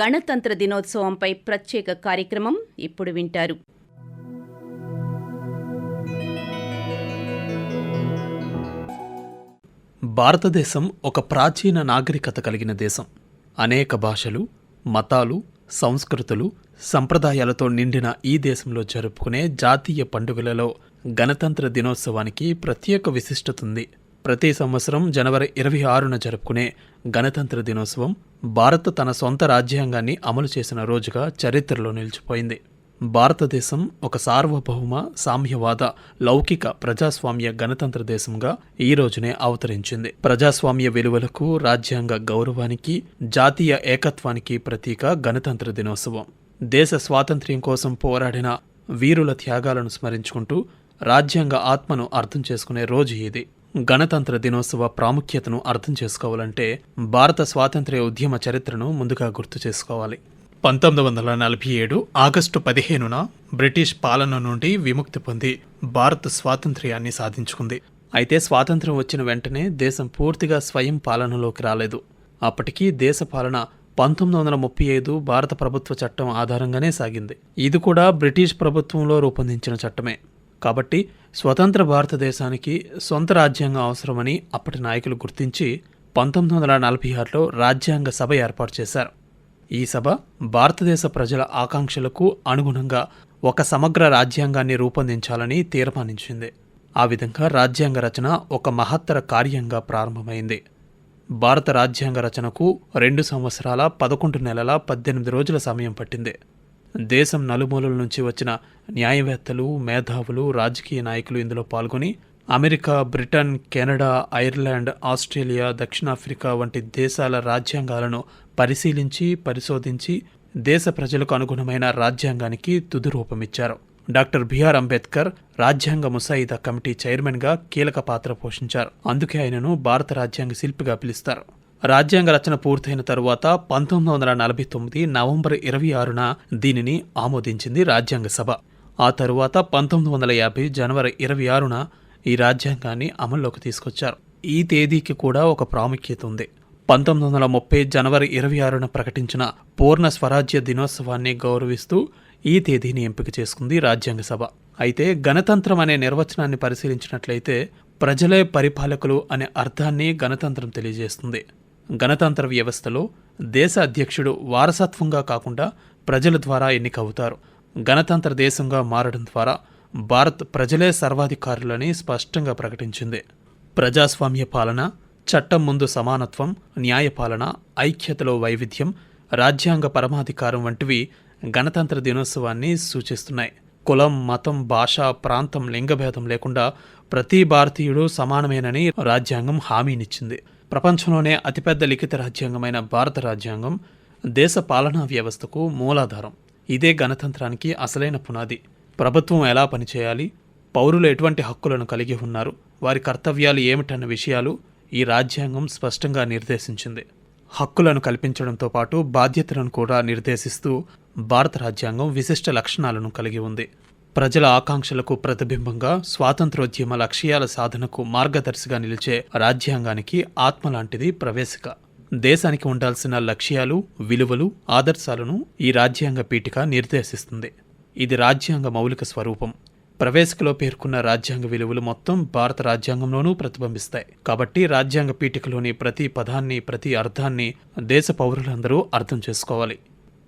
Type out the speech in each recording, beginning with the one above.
గణతంత్ర దినోత్సవంపై ప్రత్యేక కార్యక్రమం ఇప్పుడు వింటారు. భారతదేశం ఒక ప్రాచీన నాగరికత కలిగిన దేశం. అనేక భాషలు మతాలు సంస్కృతులు సంప్రదాయాలతో నిండిన ఈ దేశంలో జరుపుకునే జాతీయ పండుగలలో గణతంత్ర దినోత్సవానికి ప్రత్యేక విశిష్టతుంది ప్రతి సంవత్సరం జనవరి ఇరవై ఆరున జరుపుకునే గణతంత్ర దినోత్సవం భారత్ తన సొంత రాజ్యాంగాన్ని అమలు చేసిన రోజుగా చరిత్రలో నిలిచిపోయింది. భారతదేశం ఒక సార్వభౌమ సామ్యవాద లౌకిక ప్రజాస్వామ్య గణతంత్ర దేశంగా ఈ రోజునే అవతరించింది. ప్రజాస్వామ్య విలువలకు రాజ్యాంగ గౌరవానికి జాతీయ ఏకత్వానికి ప్రతీక గణతంత్ర దినోత్సవం. దేశ స్వాతంత్ర్యం కోసం పోరాడిన వీరుల త్యాగాలను స్మరించుకుంటూ రాజ్యాంగ ఆత్మను అర్థం చేసుకునే రోజు ఇది. గణతంత్ర దినోత్సవ ప్రాముఖ్యతను అర్థం చేసుకోవాలంటే భారత స్వాతంత్ర్య ఉద్యమ చరిత్రను ముందుగా గుర్తు చేసుకోవాలి. పంతొమ్మిది వందల నలభై ఏడు ఆగస్టు పదిహేనున బ్రిటిష్ పాలన నుండి విముక్తి పొంది భారత్ స్వాతంత్ర్యాన్ని సాధించుకుంది. అయితే స్వాతంత్ర్యం వచ్చిన వెంటనే దేశం పూర్తిగా స్వయం పాలనలోకి రాలేదు. అప్పటికి దేశ పాలన పంతొమ్మిది వందల ముప్పై ఐదు భారత ప్రభుత్వ చట్టం ఆధారంగానే సాగింది. ఇది కూడా బ్రిటిష్ ప్రభుత్వంలో రూపొందించిన చట్టమే. కాబట్టి స్వతంత్ర భారతదేశానికి సొంత రాజ్యాంగం అవసరమని అప్పటి నాయకులు గుర్తించి పంతొమ్మిది వందల నలభై ఆరులో రాజ్యాంగ సభ ఏర్పాటు చేశారు. ఈ సభ భారతదేశ ప్రజల ఆకాంక్షలకు అనుగుణంగా ఒక సమగ్ర రాజ్యాంగాన్ని రూపొందించాలని తీర్మానించింది. ఆ విధంగా రాజ్యాంగ రచన ఒక మహత్తర కార్యంగా ప్రారంభమైంది. భారత రాజ్యాంగ రచనకు రెండు సంవత్సరాల పదకొండు నెలల పద్దెనిమిది రోజుల సమయం పట్టింది. దేశం నలుమూలల నుంచి వచ్చిన న్యాయవేత్తలు మేధావులు రాజకీయ నాయకులు ఇందులో పాల్గొని America Britain Canada Ireland Australia దక్షిణాఫ్రికా వంటి దేశాల రాజ్యాంగాలను పరిశీలించి పరిశోధించి దేశ ప్రజలకు అనుగుణమైన రాజ్యాంగానికి తుది రూపమిచ్చారు. డాక్టర్ బిఆర్ అంబేద్కర్ రాజ్యాంగ ముసాయిదా కమిటీ చైర్మన్గా కీలక పాత్ర పోషించారు. అందుకే ఆయనను భారత రాజ్యాంగ శిల్పిగా పిలుస్తారు. రాజ్యాంగ రచన పూర్తయిన తరువాత పంతొమ్మిది వందల నలభై తొమ్మిది నవంబర్ ఇరవై ఆరున దీనిని ఆమోదించింది రాజ్యాంగ సభ. ఆ తరువాత పంతొమ్మిది వందల యాభై జనవరి ఇరవై ఆరున ఈ రాజ్యాంగాన్ని అమల్లోకి తీసుకొచ్చారు. ఈ తేదీకి కూడా ఒక ప్రాముఖ్యత ఉంది. పంతొమ్మిది వందల ముప్పై జనవరి ఇరవై ఆరున ప్రకటించిన పూర్ణ స్వరాజ్య దినోత్సవాన్ని గౌరవిస్తూ ఈ తేదీని ఎంపిక చేసుకుంది రాజ్యాంగ సభ. అయితే గణతంత్రం అనే నిర్వచనాన్ని పరిశీలించినట్లయితే ప్రజలే పరిపాలకులు అనే అర్థాన్ని గణతంత్రం తెలియజేస్తుంది. గణతంత్ర వ్యవస్థలో దేశ అధ్యక్షుడు వారసత్వంగా కాకుండా ప్రజల ద్వారా ఎన్నికవుతారు. గణతంత్ర దేశంగా మారడం ద్వారా భారత్ ప్రజలే సర్వాధికారులని స్పష్టంగా ప్రకటించింది. ప్రజాస్వామ్య పాలన చట్టం ముందు సమానత్వం న్యాయపాలన ఐక్యతలో వైవిధ్యం రాజ్యాంగ పరమాధికారం వంటివి గణతంత్ర దినోత్సవాన్ని సూచిస్తున్నాయి. కులం మతం భాష ప్రాంతం లింగభేదం లేకుండా ప్రతి భారతీయుడు సమానమేనని రాజ్యాంగం హామీనిచ్చింది. ప్రపంచంలోనే అతిపెద్ద లిఖిత రాజ్యాంగమైన భారత రాజ్యాంగం దేశ పాలనా వ్యవస్థకు మూలాధారం. ఇదే గణతంత్రానికి అసలైన పునాది. ప్రభుత్వం ఎలా పనిచేయాలి? పౌరులు ఎటువంటి హక్కులను కలిగి ఉన్నారు? వారి కర్తవ్యాలు ఏమిటన్న విషయాలు ఈ రాజ్యాంగం స్పష్టంగా నిర్దేశించింది. హక్కులను కల్పించడంతో పాటు బాధ్యతలను కూడా నిర్దేశిస్తూ భారత రాజ్యాంగం విశిష్ట లక్షణాలను కలిగి ఉంది. ప్రజల ఆకాంక్షలకు ప్రతిబింబంగా స్వాతంత్రోద్యమ లక్ష్యాల సాధనకు మార్గదర్శిగా నిలిచే రాజ్యాంగానికి ఆత్మ లాంటిది ప్రవేశిక. దేశానికి ఉండాల్సిన లక్ష్యాలు విలువలు ఆదర్శాలను ఈ రాజ్యాంగ పీఠిక నిర్దేశిస్తుంది. ఇది రాజ్యాంగ మౌలిక స్వరూపం. ప్రవేశికలో పేర్కొన్న రాజ్యాంగ విలువలు మొత్తం భారత రాజ్యాంగంలోనూ ప్రతిబింబిస్తాయి. కాబట్టి రాజ్యాంగ పీఠికలోని ప్రతి పదాన్ని ప్రతి అర్థాన్ని దేశ పౌరులందరూ అర్థం చేసుకోవాలి.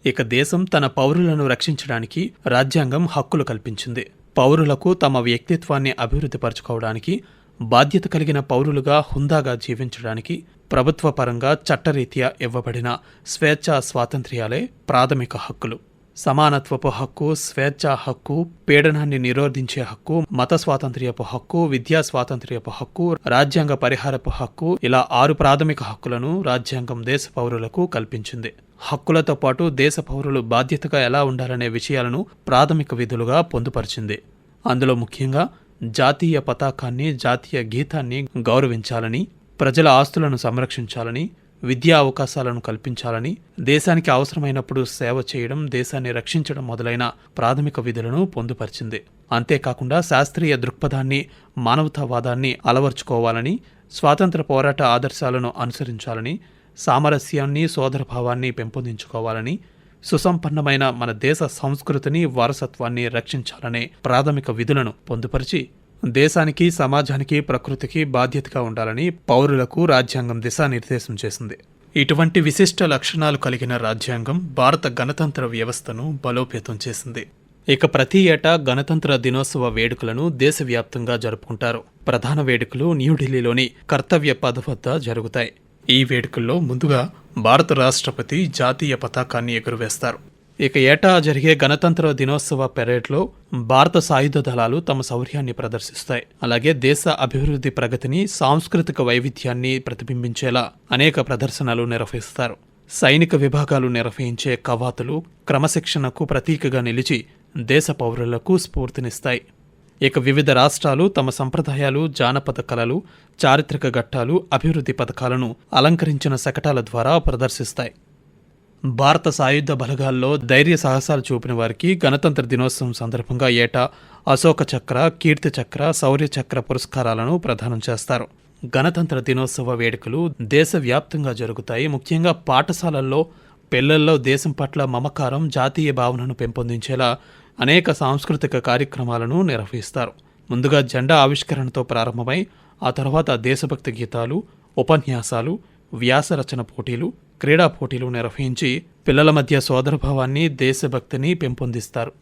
ఇక దేశం తన పౌరులను రక్షించడానికి రాజ్యాంగం హక్కులు కల్పించింది. పౌరులకు తమ వ్యక్తిత్వాన్ని అభివృద్ధిపరచుకోవడానికి బాధ్యత కలిగిన పౌరులుగా హుందాగా జీవించడానికి ప్రభుత్వ పరంగా చట్టరీత్యా ఇవ్వబడిన స్వేచ్ఛా స్వాతంత్ర్యాలే ప్రాథమిక హక్కులు. సమానత్వపు హక్కు స్వేచ్ఛా హక్కు పీడనాన్ని నిరోధించే హక్కు మత స్వాతంత్ర్యపు హక్కు విద్యా స్వాతంత్ర్యపు హక్కు రాజ్యాంగ పరిహారపు హక్కు ఇలా ఆరు ప్రాథమిక హక్కులను రాజ్యాంగం దేశ పౌరులకు కల్పించింది. హక్కులతో పాటు దేశ పౌరులు బాధ్యతగా ఎలా ఉండాలనే విషయాలను ప్రాథమిక విధులుగా పొందుపరిచింది. అందులో ముఖ్యంగా జాతీయ పతాకాన్ని జాతీయ గీతాన్ని గౌరవించాలని ప్రజల ఆస్తులను సంరక్షించాలని విద్యా అవకాశాలను కల్పించాలని దేశానికి అవసరమైనప్పుడు సేవ చేయడం దేశాన్ని రక్షించడం మొదలైన ప్రాథమిక విధులను పొందుపరిచింది. అంతేకాకుండా శాస్త్రీయ దృక్పథాన్ని మానవతావాదాన్ని అలవర్చుకోవాలని స్వాతంత్ర పోరాట ఆదర్శాలను అనుసరించాలని సామరస్యాన్ని సోదరభావాన్ని పెంపొందించుకోవాలని సుసంపన్నమైన మన దేశ సంస్కృతిని వారసత్వాన్ని రక్షించాలనే ప్రాథమిక విధులను పొందుపరిచి దేశానికి సమాజానికి ప్రకృతికి బాధ్యతగా ఉండాలని పౌరులకు రాజ్యాంగం దిశానిర్దేశం చేసింది. ఇటువంటి విశిష్ట లక్షణాలు కలిగిన రాజ్యాంగం భారత గణతంత్ర వ్యవస్థను బలోపేతం చేసింది. ఇక ప్రతి ఏటా గణతంత్ర దినోత్సవ వేడుకలను దేశవ్యాప్తంగా జరుపుకుంటారు. ప్రధాన వేడుకలు న్యూఢిల్లీలోని కర్తవ్య పథ వద్ద జరుగుతాయి. ఈ వేడుకల్లో ముందుగా భారత రాష్ట్రపతి జాతీయ పతాకాన్ని ఎగురవేస్తారు. ఇక ఏటా జరిగే గణతంత్ర దినోత్సవ పెరేడ్లో భారత సాయుధ దళాలు తమ శౌర్యాన్ని ప్రదర్శిస్తాయి. అలాగే దేశ అభివృద్ధి ప్రగతిని సాంస్కృతిక వైవిధ్యాన్ని ప్రతిబింబించేలా అనేక ప్రదర్శనలు నిర్వహిస్తారు. సైనిక విభాగాలు నిర్వహించే కవాతులు క్రమశిక్షణకు ప్రతీకగా నిలిచి దేశ పౌరులకు స్ఫూర్తినిస్తాయి. ఇక వివిధ రాష్ట్రాలు తమ సంప్రదాయాలు జానపద కళలు చారిత్రక ఘట్టాలు అభివృద్ధి పథకాలను అలంకరించిన శకటాల ద్వారా ప్రదర్శిస్తాయి. భారత సాయుధ బలగాల్లో ధైర్య సాహసాలు చూపిన వారికి గణతంత్ర దినోత్సవం సందర్భంగా ఏటా అశోక చక్ర కీర్తి చక్ర శౌర్య చక్ర పురస్కారాలను ప్రదానం చేస్తారు. గణతంత్ర దినోత్సవ వేడుకలు దేశవ్యాప్తంగా జరుగుతాయి. ముఖ్యంగా పాఠశాలల్లో పిల్లల్లో దేశం పట్ల మమకారం జాతీయ భావనను పెంపొందించేలా అనేక సాంస్కృతిక కార్యక్రమాలను నిర్వహిస్తారు. ముందుగా జెండా ఆవిష్కరణతో ప్రారంభమై ఆ తర్వాత దేశభక్తి గీతాలు ఉపన్యాసాలు వ్యాసరచన పోటీలు క్రీడా పోటీలు నిర్వహించి పిల్లల మధ్య సోదరభావాన్ని దేశభక్తిని పెంపొందిస్తారు.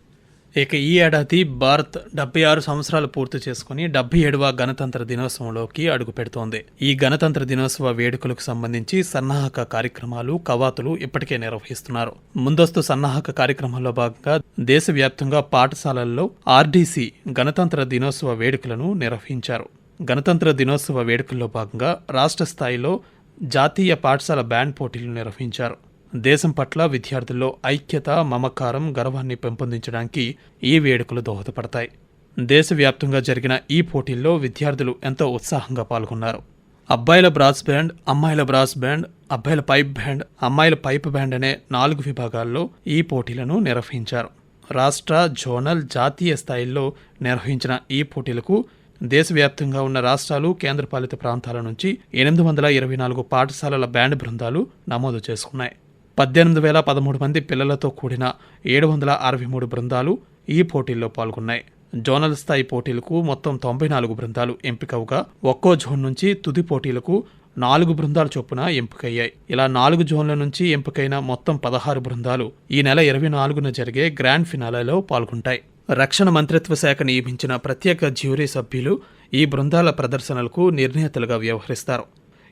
ఇక ఈ ఏడాది భారత్ డెబ్బై ఆరు సంవత్సరాలు పూర్తి చేసుకుని డెబ్బై ఏడవ గణతంత్ర దినోత్సవంలోకి అడుగు పెడుతోంది. ఈ గణతంత్ర దినోత్సవ వేడుకలకు సంబంధించి సన్నాహక కార్యక్రమాలు కవాతులు ఇప్పటికే నిర్వహిస్తున్నారు. ముందస్తు సన్నాహక కార్యక్రమంలో భాగంగా దేశవ్యాప్తంగా పాఠశాలల్లో ఆర్డీసీ గణతంత్ర దినోత్సవ వేడుకలను నిర్వహించారు. గణతంత్ర దినోత్సవ వేడుకల్లో భాగంగా రాష్ట్ర స్థాయిలో జాతీయ పాఠశాల బ్యాండ్ పోటీలు నిర్వహించారు. దేశం పట్ల విద్యార్థుల్లో ఐక్యత మమకారం గర్వాన్ని పెంపొందించడానికి ఈ వేడుకలు దోహదపడతాయి. దేశవ్యాప్తంగా జరిగిన ఈ పోటీల్లో విద్యార్థులు ఎంతో ఉత్సాహంగా పాల్గొన్నారు. అబ్బాయిల బ్రాస్ బ్యాండ్ అమ్మాయిల బ్రాస్ బ్యాండ్ అబ్బాయిల పైప్ బ్యాండ్ అమ్మాయిల పైప్ బ్యాండ్ అనే నాలుగు విభాగాల్లో ఈ పోటీలను నిర్వహించారు. రాష్ట్ర జోనల్ జాతీయ స్థాయిల్లో నిర్వహించిన ఈ పోటీలకు దేశవ్యాప్తంగా ఉన్న రాష్ట్రాలు కేంద్రపాలిత ప్రాంతాల నుంచి ఎనిమిది వందల ఇరవై నాలుగు పాఠశాలల బ్యాండ్ బృందాలు నమోదు చేసుకున్నాయి. పద్దెనిమిది వేల పదమూడు మంది పిల్లలతో కూడిన ఏడు వందల అరవై మూడు బృందాలు ఈ పోటీల్లో పాల్గొన్నాయి. జోనల్ స్థాయి పోటీలకు మొత్తం తొంభై నాలుగు బృందాలు ఎంపికవుగా ఒక్కో జోన్ నుంచి తుది పోటీలకు నాలుగు బృందాల చొప్పున ఎంపికయ్యాయి. ఇలా నాలుగు జోన్ల నుంచి ఎంపికైన మొత్తం పదహారు బృందాలు ఈ నెల ఇరవై నాలుగున జరిగే గ్రాండ్ ఫినాలేలో పాల్గొంటాయి. రక్షణ మంత్రిత్వ శాఖ నియమించిన ప్రత్యేక జ్యూరీ సభ్యులు ఈ బృందాల ప్రదర్శనలకు నిర్ణేతలుగా వ్యవహరిస్తారు.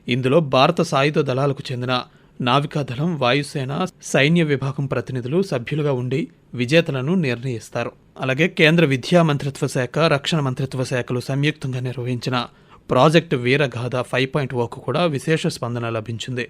ఇందులో భారత సాయుధ దళాలకు చెందిన నావికాదళం వాయుసేన సైన్య విభాగం ప్రతినిధులు సభ్యులుగా ఉండి విజేతలను నిర్ణయిస్తారు. అలాగే కేంద్ర విద్యా మంత్రిత్వ శాఖ రక్షణ మంత్రిత్వ శాఖలు సంయుక్తంగా నిర్వహించిన ప్రాజెక్టు వీరగాథ ఫైవ్ పాయింట్ ఓకు కూడా విశేష స్పందన లభించింది.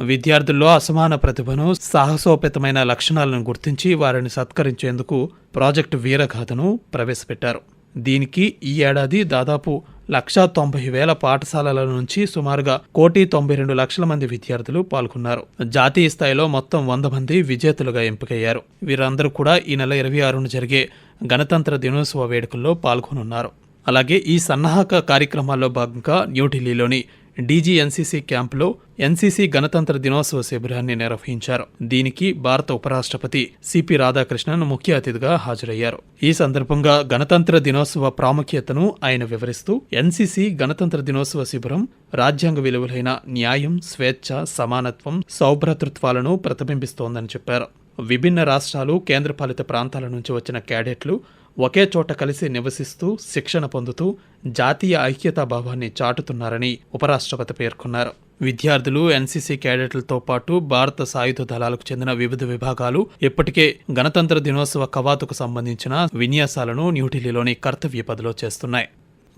విద్యార్థుల్లో అసమాన ప్రతిభను సాహసోపేతమైన లక్షణాలను గుర్తించి వారిని సత్కరించేందుకు ప్రాజెక్టు వీరగాథను ప్రవేశపెట్టారు. దీనికి ఈ ఏడాది దాదాపు లక్షా తొంభై వేల పాఠశాలల నుంచి సుమారుగా కోటి తొంభై రెండు లక్షల మంది విద్యార్థులు పాల్గొన్నారు. జాతీయ స్థాయిలో మొత్తం వంద మంది విజేతలుగా ఎంపికయ్యారు. వీరందరూ కూడా ఈ నెల ఇరవై ఆరున జరిగే గణతంత్ర దినోత్సవ వేడుకల్లో పాల్గొనున్నారు. అలాగే ఈ సన్నాహక కార్యక్రమాల్లో భాగంగా న్యూఢిల్లీలోని డీజీఎన్సీసీ క్యాంపులో ఎన్సీసీ గణతంత్ర దినోత్సవ శిబిరాన్ని నిర్వహించారు. దీనికి భారత ఉపరాష్ట్రపతి సిపి రాధాకృష్ణన్ ముఖ్య అతిథిగా హాజరయ్యారు. ఈ సందర్భంగా గణతంత్ర దినోత్సవ ప్రాముఖ్యతను ఆయన వివరిస్తూ ఎన్సీసీ గణతంత్ర దినోత్సవ శిబిరం రాజ్యాంగ విలువలైన న్యాయం స్వేచ్ఛ సమానత్వం సౌభ్రతృత్వాలను ప్రతిబింబిస్తోందని చెప్పారు. విభిన్న రాష్ట్రాలు కేంద్రపాలిత ప్రాంతాల నుంచి వచ్చిన క్యాడెట్లు ఒకే చోట కలిసి నివసిస్తూ శిక్షణ పొందుతూ జాతీయ ఐక్యతా భావాన్ని చాటుతున్నారని ఉపరాష్ట్రపతి పేర్కొన్నారు. విద్యార్థులు ఎన్సీసీ క్యాడెట్లతో పాటు భారత సాయుధ దళాలకు చెందిన వివిధ విభాగాలు ఇప్పటికే గణతంత్ర దినోత్సవ కవాతుకు సంబంధించిన విన్యాసాలను న్యూఢిల్లీలోని కర్తవ్య పదిలో చేస్తున్నాయి.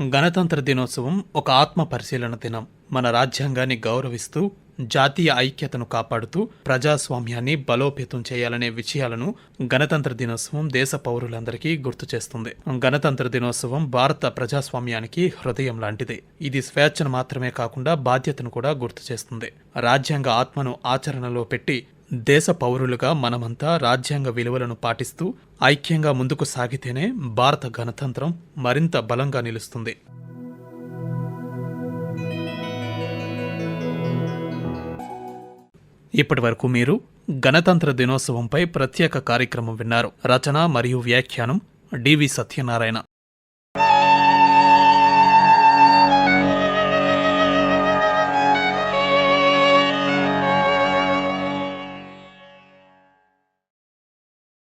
గణతంత్ర దినోత్సవం ఒక ఆత్మ పరిశీలన దినం. మన రాజ్యాంగాన్ని గౌరవిస్తూ జాతీయ ఐక్యతను కాపాడుతూ ప్రజాస్వామ్యాన్ని బలోపేతం చేయాలనే విషయాలను గణతంత్ర దినోత్సవం దేశ పౌరులందరికీ గుర్తు చేస్తుంది. గణతంత్ర దినోత్సవం భారత ప్రజాస్వామ్యానికి హృదయం లాంటిది. ఇది స్వేచ్ఛను మాత్రమే కాకుండా బాధ్యతను కూడా గుర్తు చేస్తుంది. రాజ్యాంగ ఆత్మను ఆచరణలో పెట్టి దేశ పౌరులుగా మనమంతా రాజ్యాంగ విలువలను పాటిస్తూ ఐక్యంగా ముందుకు సాగితేనే భారత గణతంత్రం మరింత బలంగా నిలుస్తుంది. ఇప్పటి వరకు మీరు గణతంత్ర దినోత్సవంపై ప్రత్యేక కార్యక్రమం విన్నారు. రచన మరియు వ్యాఖ్యానం డివి సత్యనారాయణ.